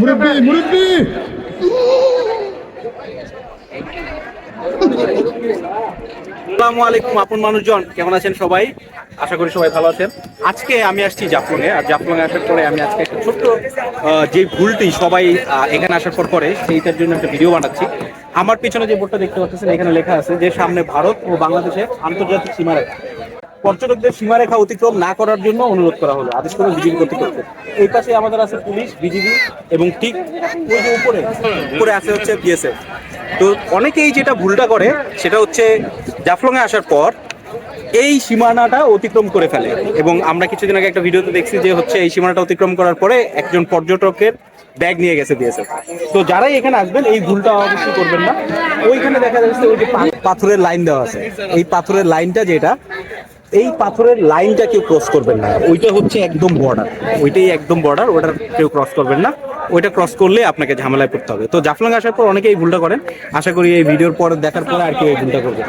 মুরব্বী মুরব্বী। আপন মানুষজন, কেমন আছেন সবাই? আশা করি সবাই ভালো আছেন। আজকে আমি আসছি জাফলংয়ে, আর জাফলংয়ে আসার পরে আমি আজকে একটা ছোট্ট যে ভুলটি সবাই এখানে আসার পর করে, সেইটার জন্য একটা ভিডিও বানাচ্ছি। আমার পিছনে যে বোর্ডটা দেখতে পাচ্ছেন, এখানে লেখা আছে যে, সামনে ভারত ও বাংলাদেশের আন্তর্জাতিক সীমারেখা। পর্যটকদের সীমারেখা অতিক্রম না করার জন্য অনুরোধ করা হলো, আদেশ করে বিজিবি কর্তৃপক্ষ। এই পাশে আমাদের আছে পুলিশ, বিজিবি এবং ঠিক ওই যে উপরে উপরে আছে হচ্ছে বিএসএফ। তো অনেকেই যেটা ভুলটা করে সেটা হচ্ছে জাফলংয়ে আসার পর এই সীমানাটা অতিক্রম করে ফেলে। এবং আমরা কিছুদিন আগে একটা ভিডিওতে দেখছি যে হচ্ছে এই সীমানাটা অতিক্রম করার পরে একজন পর্যটকের ব্যাগ নিয়ে গেছে বিএসএফ। তো যারাই এখানে আসবেন, এই ভুলটা অবশ্যই করবেন না। ওইখানে দেখা যাচ্ছে ওই যে পাথরের লাইন দেওয়া আছে। এই পাথরের লাইনটা যেটা এই পাথরের লাইনটা কেউ ক্রস করবেন না। ওইটা হচ্ছে একদম বর্ডার ওইটাই একদম বর্ডার ওটা কেউ ক্রস করবেন না। ওইটা ক্রস করলে আপনাকে ঝামেলায় পড়তে হবে। তো জাফলং আসার পর অনেকে এই ভুলটা করেন। আশা করি এই ভিডিওর পর দেখার পরে আর কেউ এই ভুলটা করবে